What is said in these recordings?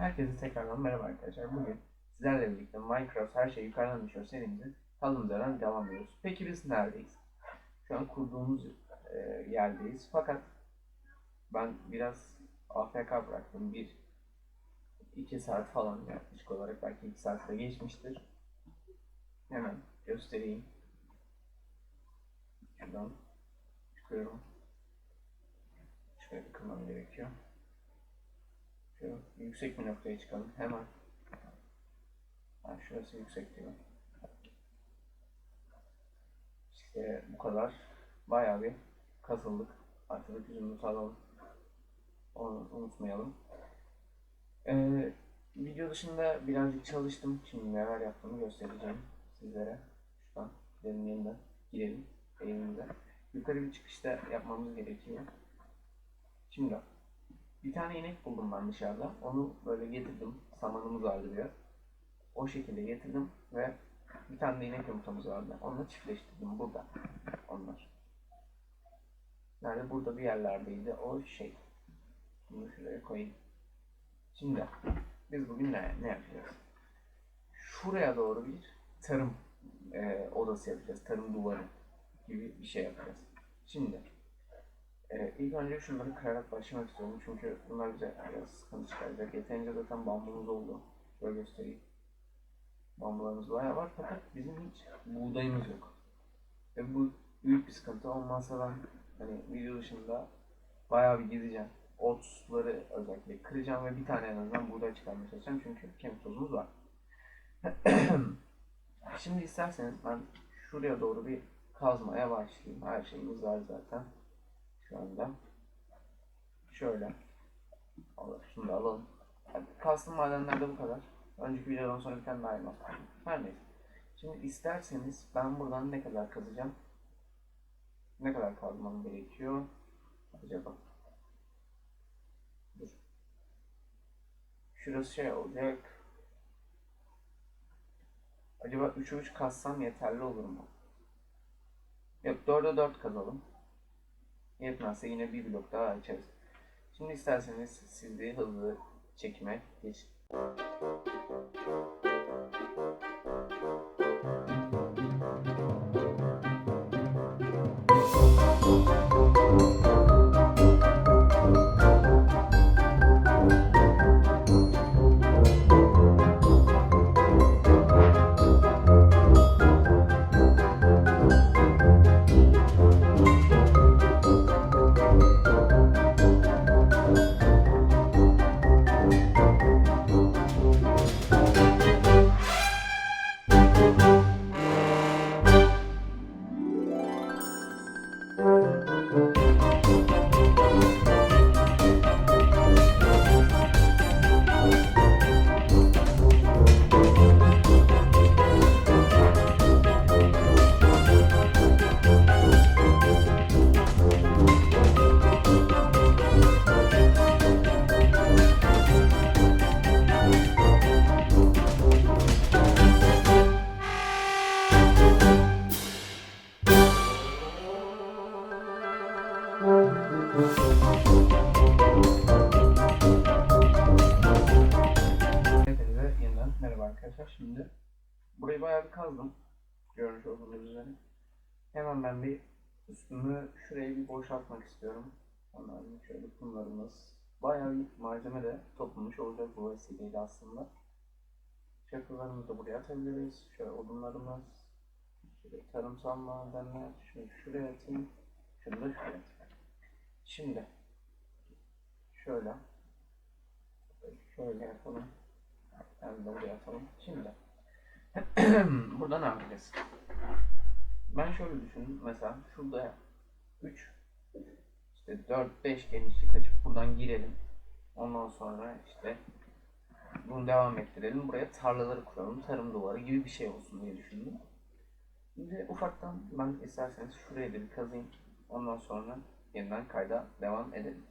Herkese tekrardan merhaba arkadaşlar. Bugün sizlerle birlikte Minecraft her şey yukarıdan düşüyor serimizin kaldığımız devam ediyoruz. Peki biz neredeyiz? Şu an kurduğumuz e, yerdeyiz. Fakat ben biraz AFK bıraktım. Bir iki saat falan yaklaşık olarak belki iki saat geçmiştir. Hemen göstereyim. Şuradan çıkıyorum. Şöyle kırmam gerekiyor. Şöyle yüksek bir noktaya çıkalım hemen. Ha, şurası yüksek diyor. İşte bu kadar. Bayağı bir kasıldık. Artık yüzümüzü alalım. Onu unutmayalım. Ee, video dışında birazcık çalıştım. Şimdi neler yaptığımı göstereceğim sizlere. Şuradan gidelim yeniden. Gidelim evimize. Yukarı bir çıkışta yapmamız gerekiyor. Şimdi bir tane inek buldum ben dışarıda. Onu böyle getirdim. Samanımız vardı biraz. O şekilde getirdim ve bir tane de inek yumurtamız vardı. Onunla çiftleştirdim burada. Onlar. Nerede? Burada bir yerlerdeydi. O şey. Bunu şuraya koyayım. Şimdi biz bugün ne, ne yapacağız? Şuraya doğru bir tarım e, odası yapacağız. Tarım duvarı gibi bir şey yapacağız. Şimdi ee, ilk önce şunları kırarak başlamak istiyorum çünkü bunlar bize biraz sıkıntı çıkaracak. Yeterince zaten bambumuz oldu. Şöyle göstereyim. Bambularımız bayağı var fakat bizim hiç buğdayımız yok. Ve bu büyük bir sıkıntı. Olmazsa ben hani video dışında bayağı bir gideceğim. Otları özellikle kıracağım ve bir tane en azından buğday çıkarmaya çalışacağım çünkü kemik tozumuz var. Şimdi isterseniz ben şuraya doğru bir kazmaya başlayayım. Her şeyimiz var zaten şu anda. Şöyle. Şunu da alalım. Yani kastım madenlerde bu kadar. Önceki videodan sonra bir tane daha elmas. Her neyse. Şimdi isterseniz ben buradan ne kadar kazacağım? Ne kadar kazmam gerekiyor? Acaba? Dur. Şurası şey olacak. Acaba 3'e 3 kazsam yeterli olur mu? Yok 4'e 4 kazalım. Yetmezse yine bir blok daha açarız. Şimdi isterseniz siz de hızlı çekime geçin. Merhaba arkadaşlar. Şimdi burayı bayağı bir kazdım. Görmüş olduğunuz üzere. Hemen ben bir üstümü şuraya bir boşaltmak istiyorum. Ondan şöyle kumlarımız. Bayağı bir malzeme de toplamış olacak bu vesileyle aslında. Çakılarımızı da buraya atabiliriz. Şöyle odunlarımız. Şöyle tarımsal madenler. Şunu şuraya atayım. Şunu da şuraya atayım. Şimdi şöyle şöyle yapalım. De buraya atalım. Şimdi burada ne yapacağız? Ben şöyle düşündüm. Mesela şurada 3 işte 4 5 genişlik açıp buradan girelim. Ondan sonra işte bunu devam ettirelim. Buraya tarlaları kuralım. Tarım duvarı gibi bir şey olsun diye düşündüm. Şimdi ufaktan ben isterseniz şuraya da bir kazayım. Ondan sonra yeniden kayda devam edelim.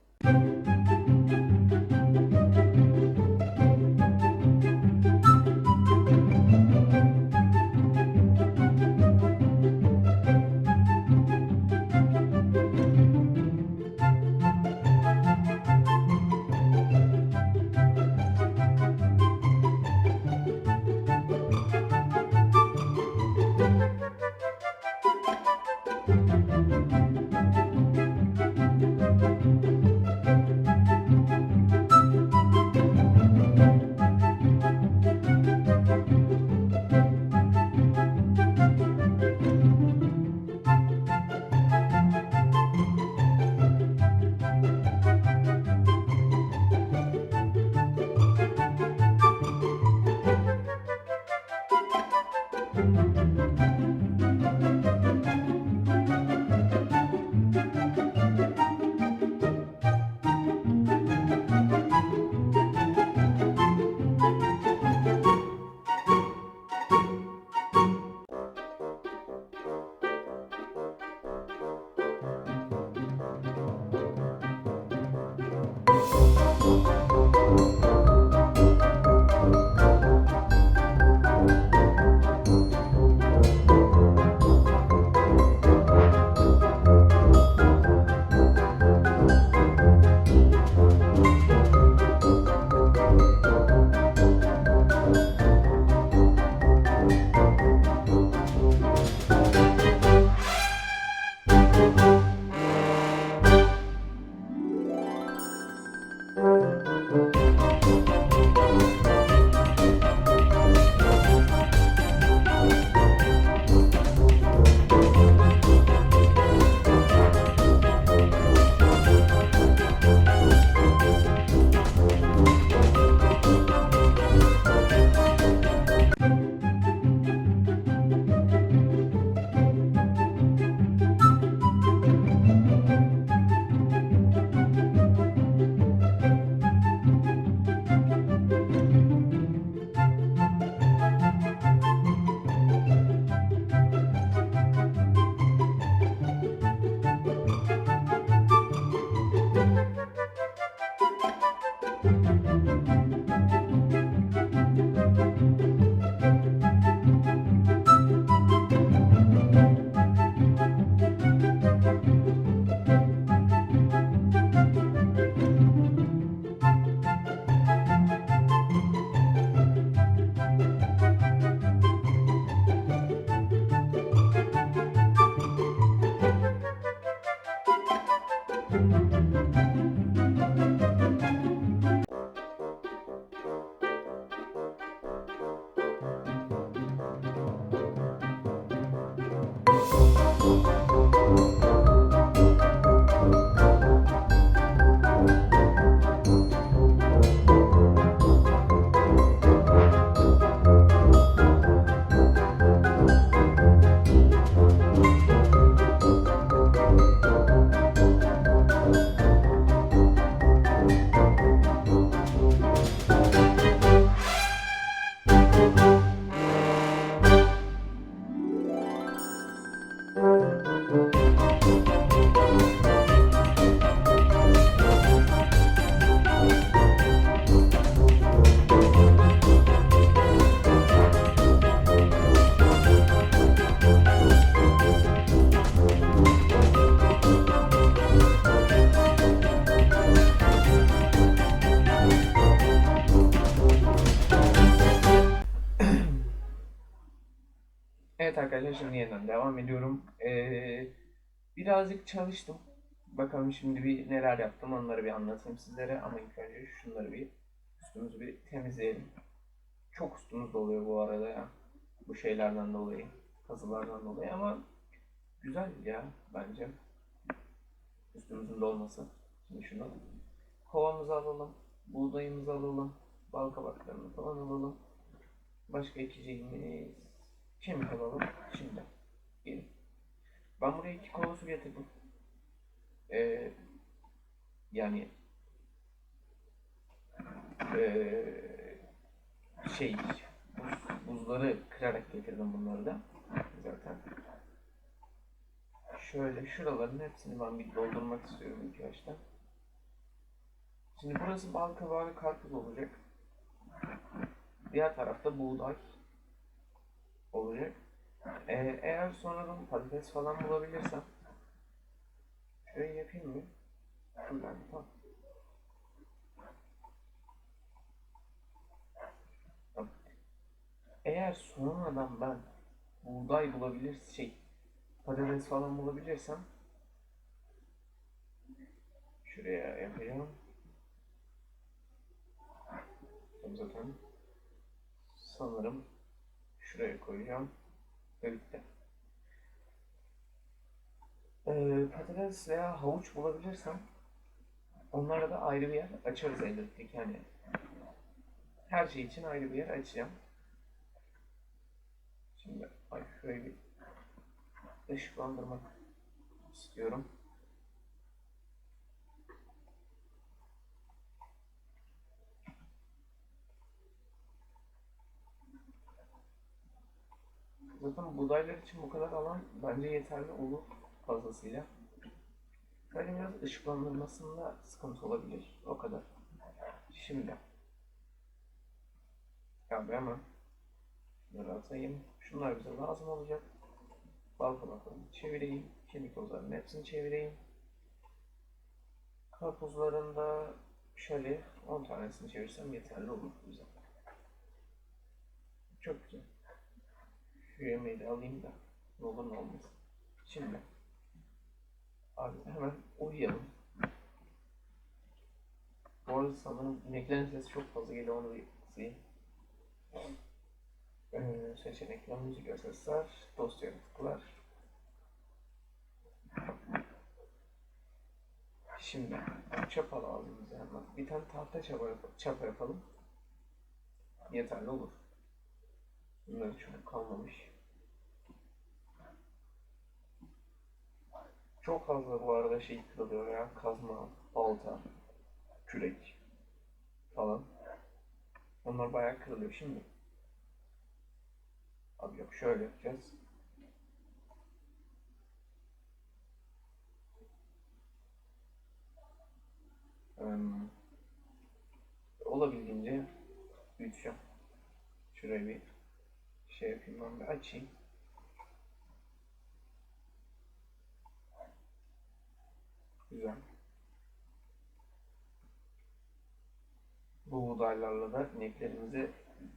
Birazcık çalıştım. Bakalım şimdi bir neler yaptım onları bir anlatayım sizlere. Ama ilk önce şunları bir üstümüzü bir temizleyelim. Çok üstümüz doluyor bu arada ya. Bu şeylerden dolayı. Kazılardan dolayı ama güzel ya bence. Üstümüzün dolması. Şimdi şunu kovamızı alalım. Buğdayımızı alalım. Bal kabaklarını falan alalım. Başka içeceğimiz kemik alalım. Şimdi gelin. Ben buraya iki kova su getirdim. Ee, yani ee, şey buz, buzları kırarak getirdim bunları da zaten. Şöyle şuraların hepsini ben bir doldurmak istiyorum ilk başta. Şimdi burası bal kabağı karpuz olacak. Diğer tarafta buğday olacak. Ee, eğer sonradan patates falan bulabilirsem şöyle yapayım mı? Şuradan tamam. Tamam. Eğer sonradan ben buğday bulabilir şey patates falan bulabilirsem şuraya yapacağım. Zaten sanırım şuraya koyacağım bitti. Ee, patates veya havuç bulabilirsem onlara da ayrı bir yer açarız elbette ki yani her şey için ayrı bir yer açacağım. Şimdi ay şurayı bir ışıklandırmak istiyorum. Zaten buğdaylar için bu kadar alan bence yeterli olur fazlasıyla. Sadece biraz ışıklandırmasında sıkıntı olabilir. O kadar. Şimdi. Abi hemen şunları atayım. Şunlar bize lazım olacak. Bal kabaklarını çevireyim. Kemik tozlarının hepsini çevireyim. Karpuzların da şöyle 10 tanesini çevirsem yeterli olur bize. Çok güzel. Şu de alayım da ne olur ne olmaz. Şimdi abi hemen uyuyalım. Bu arada sanırım ineklerin sesi çok fazla geliyor onu bir kısayım. Ee, seçenekler, müzik sesler, dosya tıklar. Şimdi çapa lazım bize hemen. Bir tane tahta çapa, çapa yapalım. Yeterli olur. Bunlar çok kalmamış. Çok fazla bu arada şey kırılıyor ya. Kazma, balta, kürek falan. Onlar bayağı kırılıyor şimdi. Abi yok şöyle yapacağız. Olabildiğince büyüteceğim. Şurayı bir şey yapayım ben bir açayım. Güzel. Bu buğdaylarla da ineklerimizi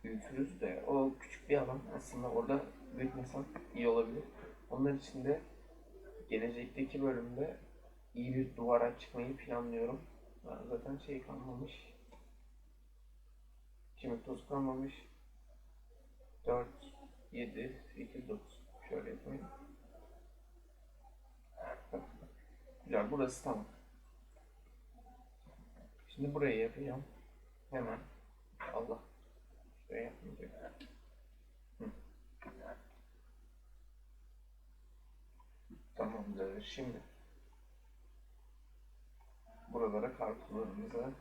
büyütürüz de o küçük bir alan aslında orada büyütmesem iyi olabilir. Onlar için de gelecekteki bölümde iyi bir duvar açmayı planlıyorum. Zaten şey kalmamış. Kemik tozu kalmamış. 4, 7, 8, 9. Şöyle yapayım. Güzel, burası tamam. Şimdi burayı yapacağım. Hemen. Allah. Şuraya yapmayacak. Hı. Tamamdır. Şimdi buralara karpuzlarımızı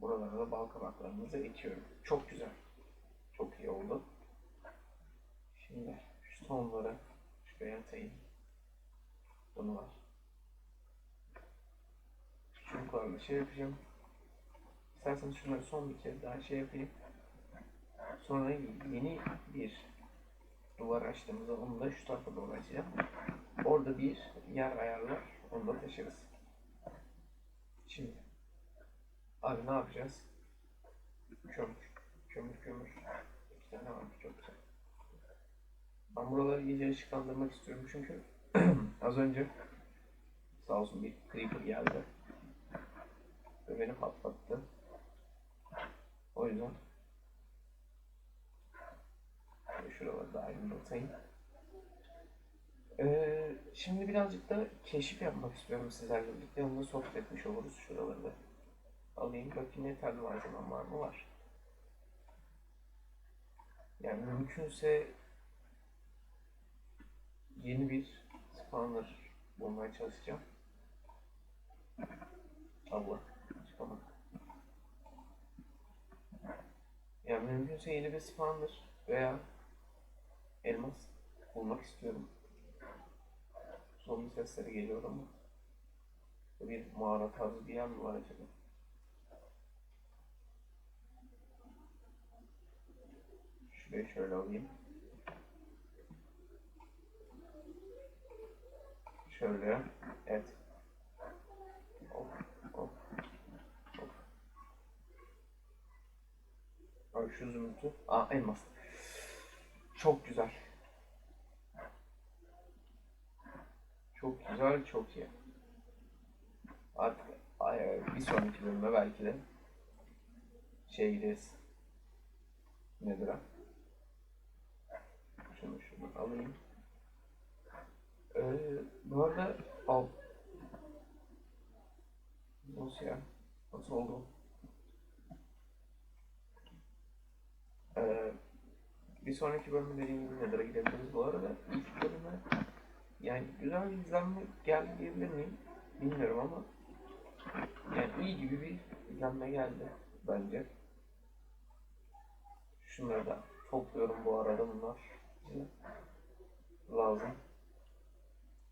buralara da bal kabaklarımızı ekiyorum. Çok güzel. Çok iyi oldu. Şimdi şu tonları şuraya atayım. Bunu var. Çubuklarla şey yapacağım. İsterseniz şunları son bir kez daha şey yapayım. Sonra yeni bir duvar açtığımızda onu da şu tarafa doğru açacağım. Orada bir yer ayarlar. Onu da taşırız. Şimdi abi ne yapacağız? Kömür. Kömür kömür. İki tane var çok güzel. Ben buraları iyice ışıklandırmak istiyorum çünkü az önce sağ olsun bir creeper geldi ve beni patlattı. O yüzden şöyle şuraları da aydınlatayım. Ee, şimdi birazcık da keşif yapmak istiyorum sizlerle birlikte. Yanında sohbet etmiş oluruz şuraları da. Alayım bakayım yeterli malzemem var mı? Var. Yani mümkünse yeni bir spawner bulmaya çalışacağım. Allah çıkamadım. Yani mümkünse yeni bir spawner veya elmas bulmak istiyorum. Zombi sesleri geliyor ama bir mağara tarzı bir yer mi var acaba? Şurayı şöyle alayım. Şöyle. Evet. Hop, hop, hop. Ay şu zümrütü. Aa elmas. Çok güzel. Çok güzel, çok iyi. Artık bir sonraki bölüme belki de şey gideriz. Nedir o? Şunu şunu alayım. Ee, bu arada al. Nasıl ya? Nasıl oldu? Ee, bir sonraki bölümde dediğim gibi Nether'a gidebiliriz. Bu arada ilk bölüme yani güzel bir izlenme geldi diyebilir miyim? Bilmiyorum ama yani iyi gibi bir izlenme geldi bence. Şunları da topluyorum bu arada bunlar lazım.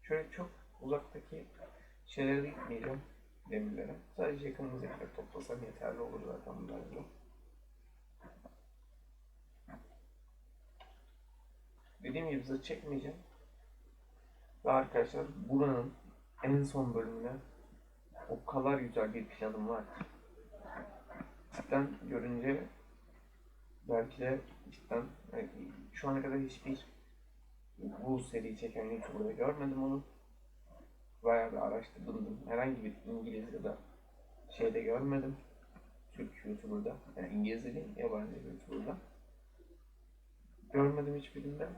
Şöyle çok uzaktaki şeylere de gitmeyeceğim demirlere. Sadece yakınımızdakileri toplasam yeterli olur zaten bence. Dediğim gibi size çekmeyeceğim. Ve arkadaşlar buranın en son bölümüne o kadar güzel bir planım var. Cidden görünce belki de cidden yani şu ana kadar hiçbir bu seriyi çeken YouTuber'da görmedim onu. Bayağı bir araştırdım. Herhangi bir İngiliz ya şeyde görmedim. Türk YouTuber'da. Yani İngiliz değil, yabancı YouTuber'da. Görmedim hiçbirinde.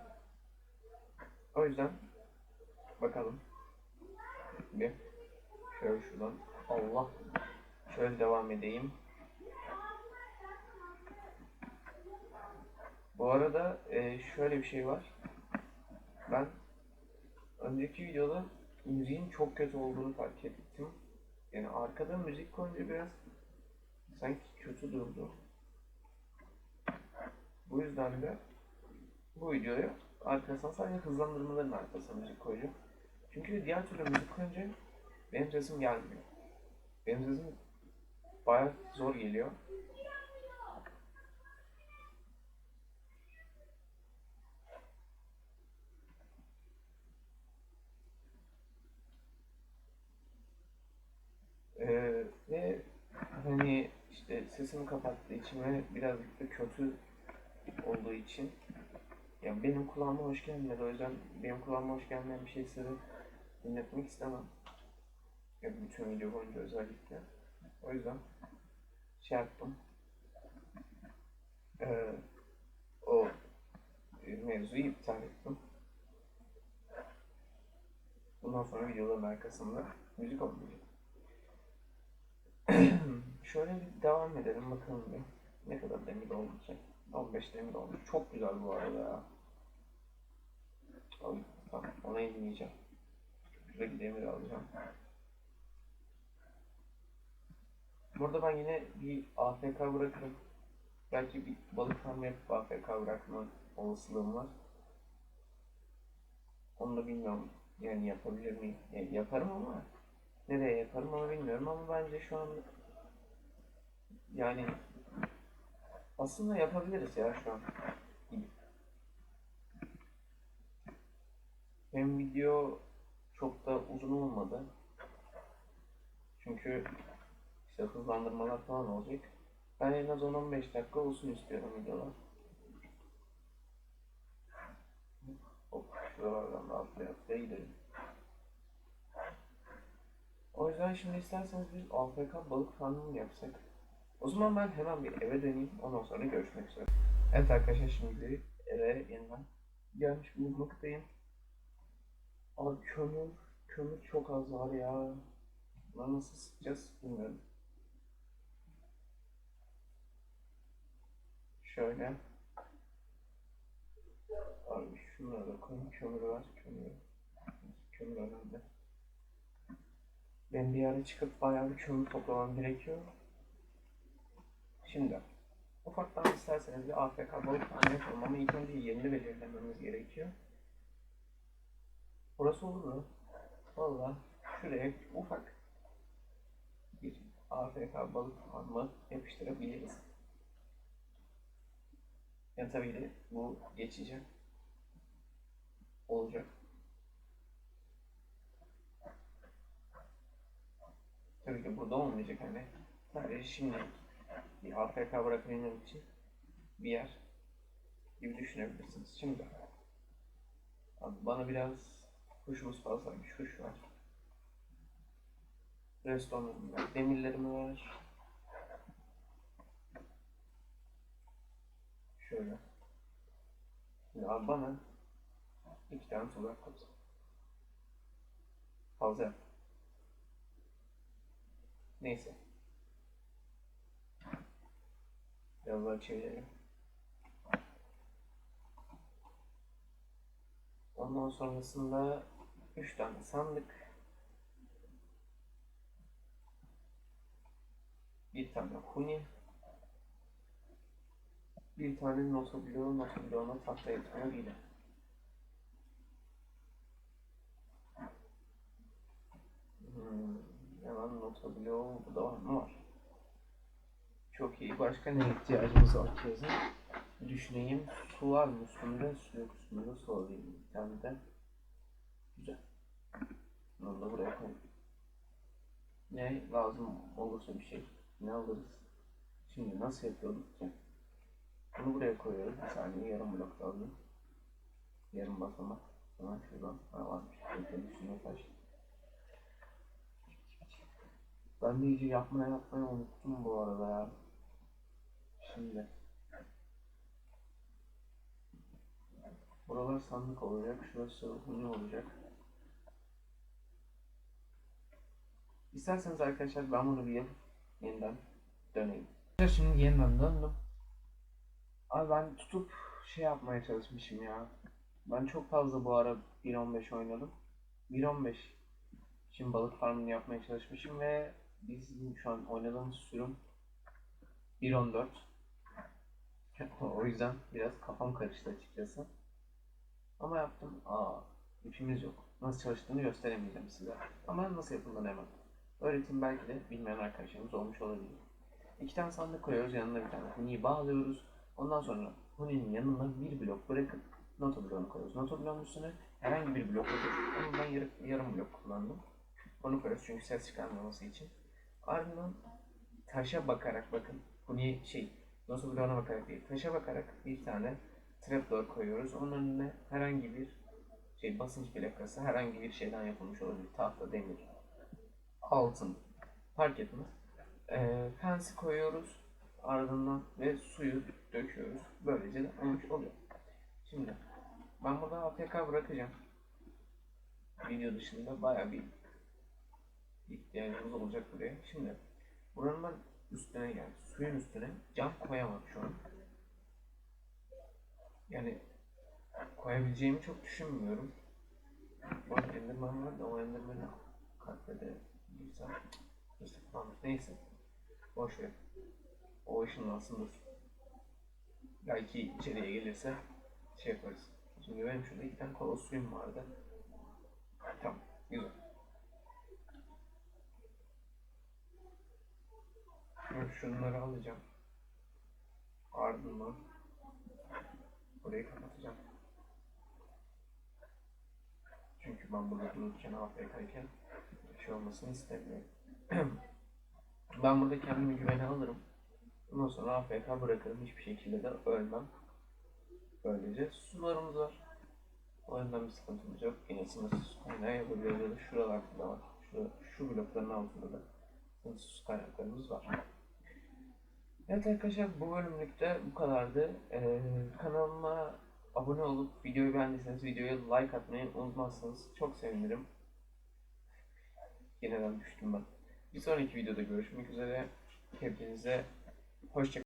O yüzden bakalım. Bir şöyle şuradan Allah şöyle devam edeyim. Bu arada e, şöyle bir şey var. Ben önceki videoda müziğin çok kötü olduğunu fark ettim. Yani arkada müzik koyunca biraz sanki kötü durdu. Bu yüzden de bu videoya arkasına sadece hızlandırmaların arkasına müzik koyacağım. Çünkü diğer türlü müzik koyunca benim sesim gelmiyor. Benim sesim bayağı zor geliyor. Ee, ve hani işte sesimi kapattığı için ve birazcık da kötü olduğu için ya benim kulağıma hoş gelmedi o yüzden benim kulağıma hoş gelmeyen bir şey size dinletmek istemem. Ya bütün video boyunca özellikle. O yüzden şey yaptım. Ee, o mevzuyu iptal ettim. Bundan sonra videoların arkasında müzik olmayacak. Şöyle bir devam edelim bakalım bir. Ne kadar demir olacak? 15 demir olmuş. Çok güzel bu arada ya. Al, tamam, ona inmeyeceğim. Şuradaki demir alacağım. Burada ben yine bir AFK bırakırım. Belki bir balık farmı yapıp AFK bırakma olasılığım var. Onu da bilmiyorum. Yani yapabilir miyim? Yani yaparım ama nereye yaparım onu bilmiyorum ama bence şu an yani aslında yapabiliriz ya şu an. Hem video çok da uzun olmadı. Çünkü işte hızlandırmalar falan olacak. Ben en az 10-15 dakika olsun istiyorum videolar. Şuralardan da atlaya atlaya gidelim. O yüzden şimdi isterseniz biz AFK balık farmını yapsak. O zaman ben hemen bir eve döneyim. Ondan sonra görüşmek üzere. Evet arkadaşlar şimdi eve yeniden gelmiş bulunmaktayım. Abi kömür, kömür çok az var ya. Bunları nasıl sıkacağız bilmiyorum. Şöyle. Abi şunları da koyayım. Kömür var. Kömür. Kömür önemli. Ben bir yere çıkıp bayağı bir kömür toplamam gerekiyor. Şimdi ufaktan isterseniz bir AFK balık tane yapalım ilk önce yerini belirlememiz gerekiyor. Burası olur mu? Valla şuraya ufak bir AFK balık farmı yapıştırabiliriz. Yani tabii ki bu geçici olacak. Tabii ki burada olmayacak hani. Sadece şimdi bir AFK bırakabilmem için bir yer gibi düşünebilirsiniz. Şimdi abi bana biraz kuşumuz fazlaymış. Kuş var. Restoranım. Demirlerim var. Şöyle. Şimdi abi bana iki tane tuzak koy. Fazla yap. Neyse. Biraz daha çevirelim. Ondan sonrasında üç tane sandık. Bir tane huni. Bir tane nota bloğu, nota bloğuna tahta yetmiyor bile. Hmm, hemen nota bloğu bu da var mı? Var. Çok iyi. Başka ne ihtiyacımız var keza? Düşüneyim. Su var mı üstünde? Su yok üstünde. Su bir tane de. Güzel. Bunu da buraya koyayım. Ne lazım olursa bir şey. Ne alırız? Şimdi nasıl yapıyorduk ki? Bunu buraya koyuyoruz. Bir saniye yarım blok lazım. Yarım basamak. Hemen şuradan. Ha varmış. Bekledim üstüne taş. Ben de iyice yapmaya yapmayı unuttum bu arada ya. Şimdi. Buralar sandık olacak. Şurası huni olacak. İsterseniz arkadaşlar ben bunu bir yeniden döneyim. Şimdi yeniden döndüm. Abi ben tutup şey yapmaya çalışmışım ya. Ben çok fazla bu ara 1.15 oynadım. 1.15 için balık farmını yapmaya çalışmışım ve bizim şu an oynadığımız sürüm 1.14. o yüzden biraz kafam karıştı açıkçası. Ama yaptım. Aa, ipimiz yok. Nasıl çalıştığını gösteremeyeceğim size. Ama nasıl yapıldığını hemen. Öğretim belki de bilmeyen arkadaşlarımız olmuş olabilir. İki tane sandık koyuyoruz, yanına bir tane huniyi bağlıyoruz. Ondan sonra huninin yanına bir blok bırakıp nota bloğunu koyuyoruz. Nota bloğunun üstüne herhangi bir blok koyup onu ben yarım, yarım blok kullandım. Onu koyuyoruz çünkü ses çıkarmaması için. Ardından taşa bakarak bakın. Huni şey, nota bloğuna bakarak değil, taşa bakarak bir tane trapdoor koyuyoruz. Onun önüne herhangi bir şey basınç plakası herhangi bir şeyden yapılmış olabilir. Tahta, demir, altın fark etmez. Ee, fence koyuyoruz ardından ve suyu döküyoruz. Böylece de olmuş oluyor. Şimdi ben burada APK bırakacağım. Video dışında baya bir ihtiyacımız olacak buraya. Şimdi buranın ben üstüne yani suyun üstüne cam koyamam şu an. Yani koyabileceğimi çok düşünmüyorum. Bu arada enderman var da o enderman'i katledebilirsem işte kapanmış. Neyse. Boş ver. O ışınlansın dur. Belki içeriye gelirse şey yaparız. Şimdi benim şurada iki tane kola suyum vardı. Tamam. Güzel. Şimdi şunları alacağım. Ardından burayı kapatacağım. Çünkü ben burada dururken AFK'yken şey olmasını istemiyorum. ben burada kendimi güvene alırım. Ondan sonra AFK bırakırım. Hiçbir şekilde de ölmem. Böylece sularımız var. O yüzden bir sıkıntımız yok. Yine sınırsız kaynağı yapabiliyoruz ya da şuralarda da var. Şu, şu blokların altında da sınırsız kaynaklarımız var. Evet arkadaşlar bu bölümlükte bu kadardı. Ee, kanalıma abone olup videoyu beğendiyseniz videoya like atmayı unutmazsanız çok sevinirim. Yine ben düştüm ben. Bir sonraki videoda görüşmek üzere. Hepinize hoşçakalın.